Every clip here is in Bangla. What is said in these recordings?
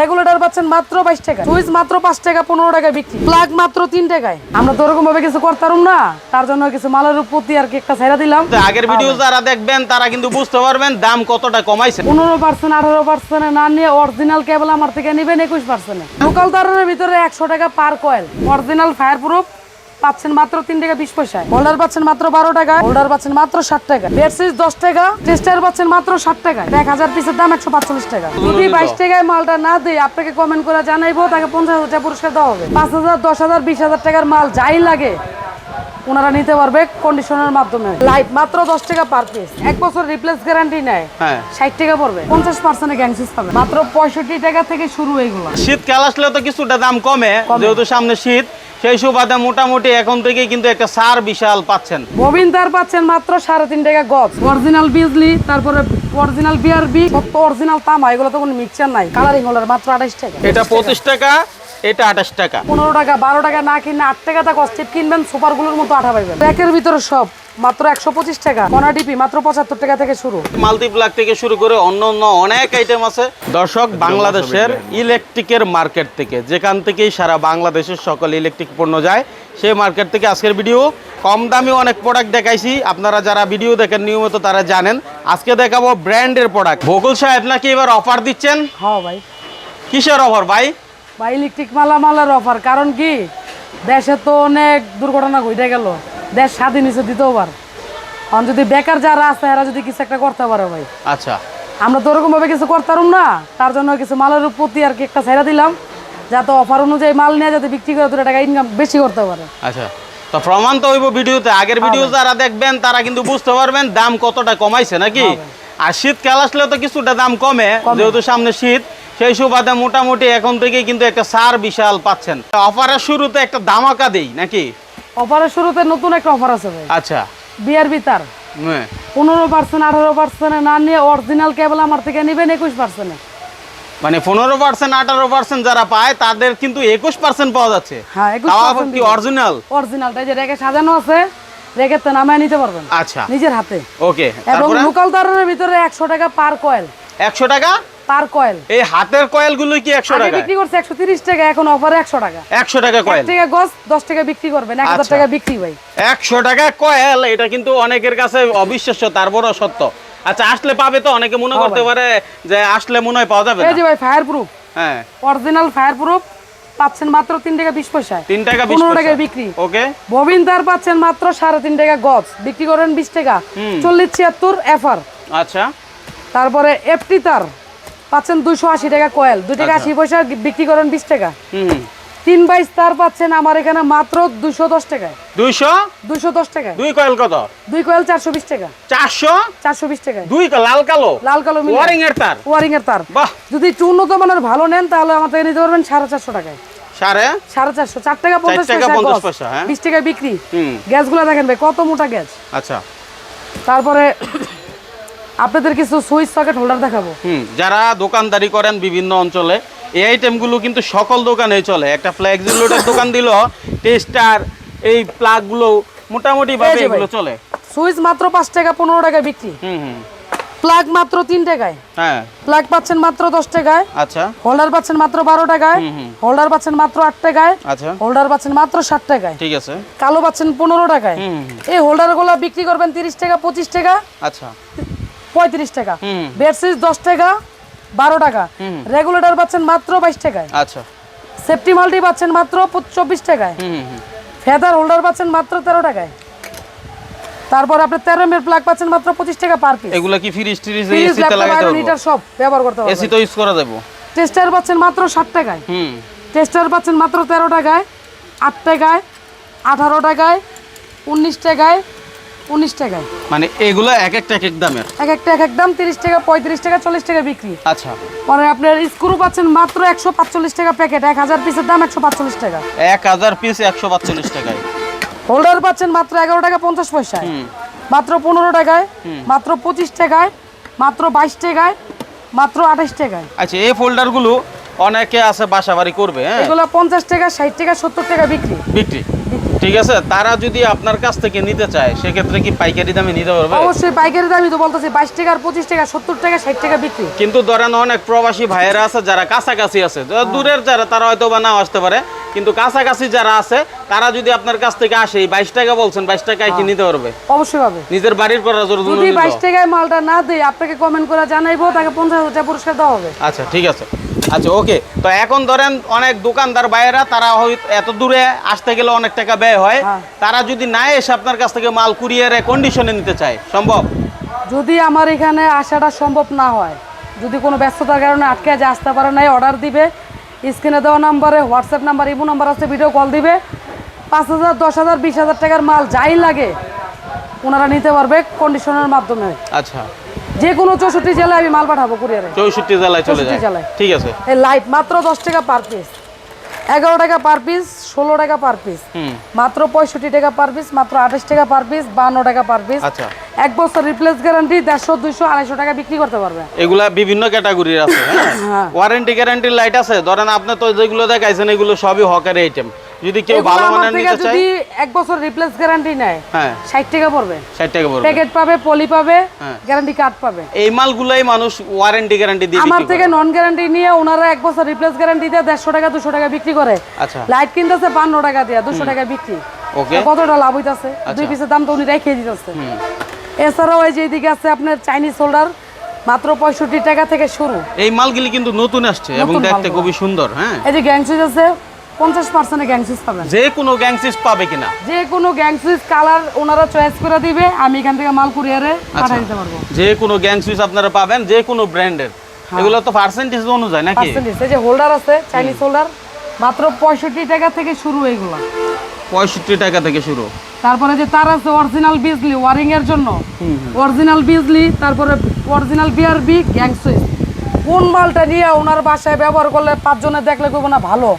রেগুলেটর পাচ্ছেন মাত্র বাইশ টাকা সুইচ মাত্র পাঁচ টাকা পনেরো টাকায় বিক্রি। প্লাগ মাত্র তিন টাকায়। আমরা তো ওরকম ভাবে কিছু করতাম না। তার জন্য কিছু মালের প্রতি আর কি একটা ছেড়া দিলাম। আগের ভিডিও যারা দেখবেন তারা কিন্তু বুঝতে পারবেন দাম কতটা কমাইছে। পনেরো পার্সেন্ট আঠারো পার্সেন্ট না নিয়ে অরিজিনাল কেবল আমার থেকে নেবেন একুশ পার্সেন্ট। লোকাল তারের ভিতরে একশো টাকা per coil original fire proof পাচ্ছেন মাত্র তিন টাকা বিশ পয়সা হোল্ডার পাচ্ছেন মাত্র বারো টাকা হোল্ডার পাচ্ছেন মাত্র ষাট টাকা। বেডশিট দশ টাকা টেস্টার পাচ্ছেন মাত্র ষাট টাকা। এক হাজার পিসের দাম একশো পাঁচচল্লিশ টাকা। যদি বাইশ টাকায় মালটা না দিই আপনাকে কমেন্ট করে জানাইবো তাকে পঞ্চাশ হাজার টাকা পুরস্কার দেওয়া হবে। পাঁচ হাজার দশ হাজার বিশ হাজার টাকার মাল যাই লাগে ওনারা নিতে পারবে কন্ডিশনের মাধ্যমে। লাইট মাত্র দশ টাকা পার পিস এক বছর রিপ্লেস গ্যারান্টি নেয়। হ্যাঁ। ষাট টাকা পড়বে। পঞ্চাশ পার্সেন্ট গ্যাংসিস পাবে মাত্র পঁয়ষট্টি টাকা থেকে শুরু এইগুলো শীতকাল আসলে তো কিছুটা দাম কমে। যেহেতু সামনে শীত সেই সুবাদে মোটামুটি এখন থেকেই কিন্তু একটা সার বিশাল পাচ্ছেন। ববিন তার পাচ্ছেন মাত্র সাড়ে তিন টাকা গজ। অরিজিনাল বিজলি তারপরে অরিজিনাল বিআরবি অরিজিনাল তামা এগুলো তো কোনো মিক্সচার নাই। কালারিং হোল্ডার মাত্র আঠাশ টাকা। এটা পঁচিশ টাকা। এটা আঠাশ টাকা। পনেরো টাকা বারো টাকা না কিনে আট টাকা তা কস্টিপ কিনবেন সুপারগুলোর মতো আঠা পাইবেন। প্যাকের ভিতরে সব মাত্র একশো পঁচিশ টাকা। কনা ডিপি মাত্র পঁচাত্তর টাকা থেকে শুরু। মাল্টিপ্লাগ থেকে শুরু করে অন্য অন্য অনেক আইটেম আছে। দর্শক বাংলাদেশের ইলেকট্রিকের মার্কেট থেকে যেখান থেকেই সারা বাংলাদেশের সকল ইলেকট্রিক পণ্য যায় সেই মার্কেট থেকে আজকের ভিডিও কম দামি অনেক প্রোডাক্ট দেখাইছি। আপনারা যারা ভিডিও দেখেন নিয়মিত তারা জানেন। আজকে দেখাবো ব্র্যান্ডের প্রোডাক্ট বকুল সাহেব নাকি এবার অফার দিচ্ছেন? হ্যাঁ ভাই। কিসের অফার ভাই? বা ইলেকট্রিক মালামালের অফার কারণ কি? দেশে তো অনেক দুর্ঘটনা ঘটে গেল। দেশ স্বাধীন হিসেবে দিতেও পার কারণ যদি বেকার যারা আছে এরা যদি কিছু একটা করতে পারে ভাই। আচ্ছা। আমরা তো ওরকম ভাবে কিছু করতাম না। তার জন্য কিছু মালের প্রতি আর কি একটা ছেড়া দিলাম যাতে অফার অনুযায়ী মাল নিয়ে যাতে বিক্রি করে দুটো টাকা ইনকাম বেশি করতে পারে। আচ্ছা। তো প্রমাণ তো হইব ভিডিওতে। আগের ভিডিও যারা দেখবেন তারা কিন্তু বুঝতে পারবেন দাম কতটা কমাইছে নাকি? আর শীতকাল আসলে তো কিছুটা দাম কমে। যেহেতু সামনে শীত। সেই সুবাদে মোটামুটি এখন থেকেই কিন্তু একটা সার বিশাল পাচ্ছেন। অফারের শুরুতে একটা দামাকা দেই নাকি? অফারের শুরুতে নতুন একটা অফার আছে ভাই। আচ্ছা। বিআরবি তার। পনেরো পার্সেন্ট আঠারো পার্সেন্ট না নিয়ে অরিজিনাল কেবল আমার থেকে নেবেন একুশ পার্সেন্ট মানে পনেরো পার্সেন্ট আঠারো পার্সেন্ট যারা পায় তাদের কিন্তু একুশ পার্সেন্ট পাওয়া যাচ্ছে। হ্যাঁ অরিজিনাল অরিজিনালটা যে রেখে সাজানো আছে রেখে তো নামায় নিতে পারবেন। আচ্ছা। নিজের হাতে। ওকে এবং লোকাল তারের ভিতরে একশো টাকা পার কয়েল একশো টাকা? Per coil. এই হাতের কয়েলগুলো কি একশো আগে টাকা বিক্রি করছে একশো তিরিশ টাকা এখন অফারে একশো টাকা। একশো টাকা এক কয়েল। টাকা গজ দশ টাকা বিক্রি করবেন এক হাজার আচ্ছা। টাকা বিক্রি ভাই। একশো টাকা কয়েল এটা কিন্তু অনেকের কাছে অবিশ্বাস্য তারপরও সত্য। আচ্ছা আসলে পাবে তো অনেকে মনে করতে পারে যে আসলে মনে হয় পাওয়া যাবে এই যে ভাই ফায়ার প্রুফ হ্যাঁ। অরিজিনাল ফায়ার প্রুফ পাচ্ছেন মাত্র তিন টাকা বিশ পয়সায় তিন টাকা বিশ পনেরো পয়সা। টাকায় বিক্রি। ওকে। ববিন তার পাচ্ছেন মাত্র সাড়ে তিন টাকা গজ বিক্রি করেন বিশ টাকা। হুম। চল্লিশ ছিয়াত্তর এফআর। আচ্ছা। তারপরে এফটি তার। পাচ্ছেন দুইশো আশি টাকা কয়েল। দুই টাকা আচ্ছা। আশি পয়সা বিক্রি করেন বিশ টাকা। তিন বাইশ তার পাচ্ছেন আমার এখানে মাত্র দুইশো দশ টাকায়। দুইশো? দুইশো দশ টাকায়। দুই কয়েল কত? দুই কয়েল চারশো বিশ টাকা। চারশো? চারশো বিশ টাকায়। দুই লাল কালো? লাল কালো ওয়ারিং এর তার? ওয়ারিং এর তার। বাহ। যদি একটু উন্নত মানের ভালো নেন তাহলে আমার থেকে নিতে পারবেন সাড়ে চারশো টাকায়। সাড়ে? সাড়ে চারশো। চার টাকা পঞ্চাশ টাকা পয়সা 50 গজ। পয়সা, হ্যাঁ। বিশ টাকায় বিক্রি। গ্যাসগুলো দেখেন ভাই কত মোটা গ্যাস। আচ্ছা। তারপরে আপনাদের কিছু সুইচ সকেট হোল্ডার দেখাবো? হুম যারা দোকানদারি করেন বিভিন্ন অঞ্চলে এই আইটেমগুলো কিন্তু সকল দোকানে চলে। একটা ফ্লেক্সিলোডের দোকান দিল টেস্টার এই প্লাগগুলো মোটামুটি ভাবে। এগুলো চলে। সুইচ মাত্র পাঁচ টাকা পনেরো টাকায় বিক্রি। হুম হুম। প্লাগ মাত্র তিন টাকায়। হ্যাঁ। প্লাগ পাচ্ছেন মাত্র দশ টাকায়। আচ্ছা। হোল্ডার পাচ্ছেন মাত্র বারো টাকায়। হুম, হুম। হোল্ডার পাচ্ছেন মাত্র আট টাকায়। আচ্ছা। হোল্ডার পাচ্ছেন মাত্র ষাট টাকায়। ঠিক আছে। কালো পাচ্ছেন পনেরো টাকায়। এই হোল্ডারগুলো বিক্রি করবেন তিরিশ টাকা পঁচিশ টাকা। আচ্ছা। পঁয়ত্রিশ টাকা। বেডশিট দশ টাকা বারো টাকা। রেগুলেটর পাচ্ছেন মাত্র বাইশ টাকায়। আচ্ছা। সেফটি মাল্টি পাচ্ছেন মাত্র চব্বিশ টাকায়। ফেদার হোল্ডার পাচ্ছেন মাত্র তেরো টাকায়। তারপর আপনি তেরো এমএর প্লাগ পাচ্ছেন মাত্র পঁচিশ টাকা পার পিস এগুলা কি ফ্রিজ ট্রিজ লাগাইতে আয়রন পারব? সব ব্যবহার করতে এসি তো ইউজ করা দেবো টেস্টার পাচ্ছেন মাত্র ষাট টাকায়। হুম। টেস্টার পাচ্ছেন মাত্র তেরো টাকায় আট টাকায় আঠারো টাকায় উনিশ টাকায় উনিশ টাকায় মানে এগুলো এক একটা এক এক দামের? এক একটা এক এক দাম তিরিশ টাকা পঁয়ত্রিশ টাকা চল্লিশ টাকা বিক্রি। আচ্ছা। পরে আপনার স্ক্রু পাচ্ছেন মাত্র একশো পাঁচচল্লিশ টাকা প্যাকেট এক হাজার পিসের দাম একশো পাঁচচল্লিশ টাকা। এক হাজার পিস একশো পাঁচচল্লিশ টাকায়। হোল্ডার পাচ্ছেন মাত্র এগারো টাকা পঞ্চাশ পয়সায়। মাত্র পনেরো টাকায় মাত্র পঁচিশ টাকায় মাত্র বাইশ টাকায় মাত্র আঠাশ টাকায়। আচ্ছা এই ফোল্ডারগুলো অনেকে আছে বাসা বাড়ি করবে হ্যাঁ? এগুলো পঞ্চাশ টাকা ষাট টাকা সত্তর টাকা বিক্রি। বিক্রি। ঠিক আছে? তারা যদি আপনার কাছ থেকে নিতে চায় সেক্ষেত্রে কি পাইকারি দামে নিতে পারবে? অবশ্যই পাইকারি দামই তো বলতেছি বাইশ টাকা পঁচিশ টাকা সত্তর টাকা ষাট টাকা বিক্রি। কিন্তু ধরেন অনেক প্রবাসী ভাইয়েরা আছে যারা কাছাকাছি আছে। যারা দূরের যারা তারা হয়তো বা নাও আসতে পারে। কিন্তু কাছাকাছি যারা আছে তারা যদি আপনার কাছ থেকে আসে বাইশ টাকা বলছেন বাইশ টাকায় কি নিতে পারবে? অবশ্যই পাবে। নিজের বাড়ির করার জন্য যদি বাইশ। টাকায় মালটা না দেয় আপনাকে কমেন্ট করে জানাইবো তাকে পঞ্চাশ হাজার টাকা পুরস্কার দেওয়া হবে। আচ্ছা ঠিক আছে। আচ্ছা ওকে তো এখন ধরেন অনেক দোকানদার ভাইয়েরা তারা হয়তো এত দূরে আসতে গেলে অনেক টাকা ব্যয় হয়। হ্যাঁ। তারা যদি না এসে আপনার কাছ থেকে মাল কুরিয়ারে কন্ডিশনে নিতে চায় সম্ভব? যদি আমার এখানে আসাটা সম্ভব না হয় যদি কোনো ব্যস্ততার কারণে আটকে যে আসতে পারে নাই অর্ডার দিবে স্ক্রিনে দেওয়া নাম্বারে হোয়াটসঅ্যাপ নাম্বার ইমো নাম্বার আছে ভিডিও কল দিবে পাঁচ হাজার দশ হাজার বিশ হাজার টাকার মাল যাই লাগে ওনারা নিতে পারবে কন্ডিশনের মাধ্যমে। আচ্ছা। যে কোনো চৌষট্টি জেলায় আমি মাল পাঠাবো কুরিয়ারে। চৌষট্টি জেলায় চলে যায়। জেলায়। ঠিক আছে। এই লাইট মাত্র দশ টাকা পার পিস এগারো টাকা পার পিস ষোলো টাকা পার পিস হুম। মাত্র পঁয়ষট্টি টাকা পার পিস মাত্র আঠাশ টাকা পার পিস বান্ন টাকা পার পিস আচ্ছা। এক বছর রিপ্লেস গ্যারান্টি দেড়শো দুইশো আড়াইশো টাকা বিক্রি করতে পারবে। এগুলা বিভিন্ন ক্যাটাগরির আছে। ওয়ারেন্টি গ্যারান্টির লাইট আছে। ধরেন আপনি তো যেগুলো দেখাইছেন এগুলো সবই হকারি আইটেম যদি কেউ ভালো মানের নিতে চায়? যদি এক বছর রিপ্লেস গ্যারান্টি নেয় হ্যাঁ। ষাট টাকা পড়বে। ষাট টাকা পড়বে। প্যাকেট পাবে পলি পাবে। গ্যারান্টি কার্ড পাবে। এই মালগুলাই মানুষ ওয়ারেন্টি গ্যারান্টি দিয়ে আমার থেকে নন গ্যারান্টি নিয়ে ওনারা এক বছর রিপ্লেস গ্যারান্টি দিয়ে দেড়শো টাকা দুশো টাকা বিক্রি করে। আচ্ছা। লাইট কিনতেছে বান্ন টাকা দিয়ে দুশো টাকা বিক্রি। ওকে কতটা লাভ হইতাছে? আচ্ছা। দুই পিসের দাম তো উনি রেখে দিতেছে। এছাড়াও এই যে এদিকে আছে আপনার চাইনিজ হোল্ডার মাত্র পঁয়ষট্টি টাকা থেকে শুরু। এই মালগুলি কিন্তু নতুন আসছে এবং দেখতে খুবই সুন্দর হ্যাঁ। এই যে গ্যাংসুইচ আছে পঞ্চাশ পার্সেন্টে গ্যাংসুইচ পাবেন। যে কোনো গ্যাংসিস পাবে কিনা। যে কোনো গ্যাংসুইচ কালার ওনারা চয়েস করে দিবে আমি এখান থেকে মাল কুরিয়ারে আচ্ছা। পাঠিয়ে দিতে পারব। যে কোনো গ্যাং সুইচ আপনারা পাবেন যে কোনো ব্র্যান্ডের। এগুলো তো পার্সেন্টেজ অনুযায়ী নাকি? পার্সেন্টেজ এই যে হোল্ডার আছে চাইনিজ হোল্ডার মাত্র পঁয়ষট্টি টাকা থেকে শুরু এগুলো পঁয়ষট্টি টাকা থেকে শুরু। তারপরে যে তার আছে অরিজিনাল বিজলি ওয়ারিং এর জন্য অরিজিনাল বিজলি তারপরে অরিজিনাল বিআরবি গ্যাং সুইচ কোন মালটা নিয়ে ওনার বাসায় ব্যবহার করলে পাঁচজনে দেখলে করব না ভালো?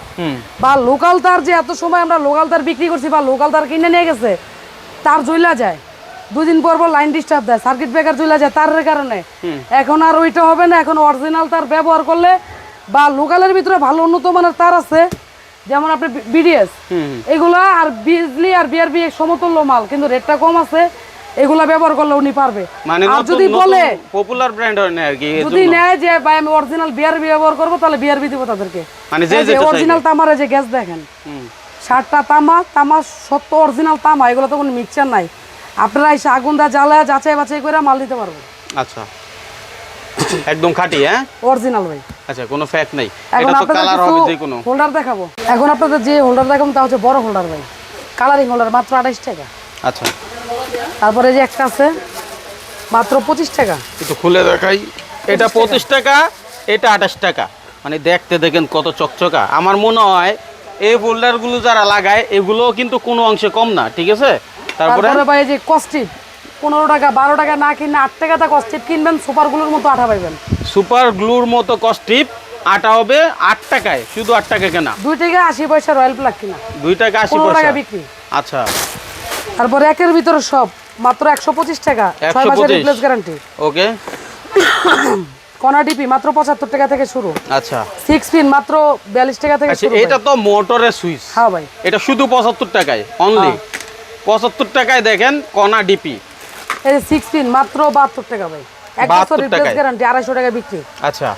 বা লোকাল তার যে এত সময় আমরা লোকাল তার বিক্রি করছি বা লোকাল তার কিনে নিয়ে গেছে তার জ্বলা যায়। দুদিন পর পর লাইন ডিস্টার্ব দেয় সার্কিট ব্রেকার জ্বলা যায় তার কারণে। এখন আর ওইটা হবে না এখন অরিজিনাল তার ব্যবহার করলে বা লোকালের ভিতরে ভালো উন্নত মানের তার আছে যেমন আপনি বিডিএস এগুলা আর বিজলি আর বিআরবি সমতুল্য মাল কিন্তু রেটটা কম আছে। এগুলা ব্যবহার করলে উনি পারবে। মানে আর যদি বলে পপুলার ব্র্যান্ড হয় না আর কি যদি। নেয় যে ভাই আমি অরিজিনাল বিআরবি ব্যবহার করব তাহলে বিআরবি দিব তাদেরকে। মানে যে চাইবে। অরিজিনাল তামার যে গ্যাস দেখেন। সারটা তামা তামা সত্য অরিজিনাল তামা এগুলো তো কোনো মিক্সচার নাই। আপনারা এসে আগুন দা জ্বালায় যাচাই বাছাই করে মাল দিতে পারব আচ্ছা। একদম খাঁটি হ্যাঁ? অরিজিনাল ভাই। আচ্ছা কোনো ফ্যাক নাই। এখন এটা তো আপনাদের কালার হবে যে কোনো। হোল্ডার দেখাবো। এখন আপনাদের যে হোল্ডার দেখাবো তা হচ্ছে বড় হোল্ডার ভাই। কালারিং হোল্ডার মাত্র আঠাইশ টাকা। আচ্ছা। তারপরে যে একটা আছে মাত্র পঁচিশ টাকা। একটু খুলে দেখাই। এটা পঁচিশ টাকা এটা আঠাশ টাকা। মানে দেখতে দেখেন কত চকচকা। আমার মনে হয় এই ফোল্ডারগুলো যারা লাগায় এগুলো কিন্তু কোনো অংশে কম না ঠিক আছে? তারপরে? ভাই এই যে কস্টিপ পনেরো টাকা বারো টাকা না কিনে আট টাকা তা কস্টিপ কিনবেন সুপার সুপারগুলোর মতো আঠা পাইবেন। সুপার গ্লুর মতো কস্টিপ আটা হবে আট টাকায় শুধু আট টাকা কেনা। দুই টাকা আশি পয়সা রয়্যাল প্লাগ কিনা। দুই টাকা আশি পয়সা। বিক্রি। আচ্ছা। তারপরে একের ভিতরে সব মাত্র একশো পঁচিশ টাকা ছয় মাসের রিপ্লেস গ্যারান্টি ওকে। কনা ডিপি মাত্র পঁচাত্তর টাকা থেকে শুরু। আচ্ছা। সিক্স পিন মাত্র বিয়াল্লিশ টাকা থেকে আচ্ছা শুরু এটা তো মোটরের সুইচ। হ্যাঁ ভাই। এটা শুধু পঁচাত্তর টাকায় অনলি হ্যাঁ। পঁচাত্তর টাকায় দেখেন কণা ডিপি। এই সিক্স পিন মাত্র বাহাত্তর টাকা ভাই। এক 72 বছর রিপ্লেস গ্যারান্টি আড়াইশো টাকা বিক্রি। আচ্ছা।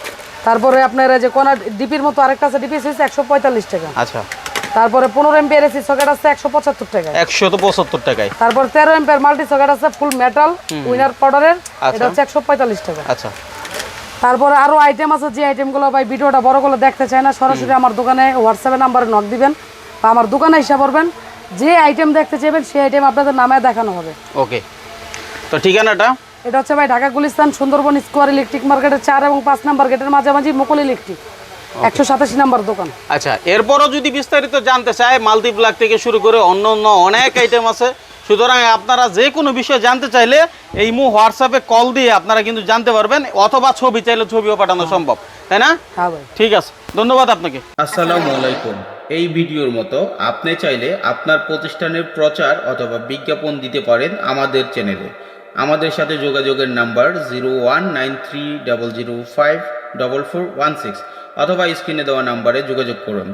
তারপরে আপনার যে কোনা ডিপির মতো আরেকটা আছে ডিপি সুইচ একশো পঁয়তাল্লিশ টাকা। আচ্ছা। তারপরে পনেরো এমপি এসি সকেট আছে একশো পঁচাত্তর টাকা একশো তো পঁচাত্তর টাকায়। তারপর তেরো এমপিয়ার মাল্টি সকেট আছে ফুল মেটাল উইনার পাউডারের আচ্ছা। এটা হচ্ছে একশো পঁয়তাল্লিশ টাকা। আচ্ছা। তারপরে আরও আইটেম আছে যে আইটেমগুলো ভাই ভিডিওটা বড় করে দেখতে চায় না সরাসরি আমার দোকানে হোয়াটসঅ্যাপে নাম্বারে নক দিবেন বা আমার দোকানে হিসাব করবেন যে আইটেম দেখতে চাইবেন সেই আইটেম আপনাদের নামে দেখানো হবে। ওকে। তো ঠিকানাটা? এটা হচ্ছে ভাই ঢাকা গুলিস্তান সুন্দরবন স্কোয়ার ইলেকট্রিক মার্কেটের চার এবং পাঁচ নাম্বার গেটের মাঝামাঝি মুকুল ইলেকট্রিক। একশো সাতাশি নাম্বার দোকান। আচ্ছা এরপরও যদি বিস্তারিত জানতে চায় মাল্টিপ্লাগ থেকে শুরু করে অন্য অন্য অনেক আইটেম আছে। সুতরাং আপনারা যে কোনো বিষয় জানতে চাইলে এই মু হোয়াটসঅ্যাপে কল দিয়ে আপনারা কিন্তু জানতে পারবেন অথবা ছবি চাইলে ছবিও পাঠানো সম্ভব। তাই না? হ্যাঁ ভাই। ঠিক আছে ধন্যবাদ আপনাকে। আসসালামু আলাইকুম। এই ভিডিওর মতো আপনি চাইলে আপনার প্রতিষ্ঠানের প্রচার অথবা বিজ্ঞাপন দিতে পারেন আমাদের চ্যানেলে আমাদের সাথে যোগাযোগের number zero one nine three double zero five double four one six অথবা স্ক্রিনে দেওয়া নাম্বারে যোগাযোগ করুন।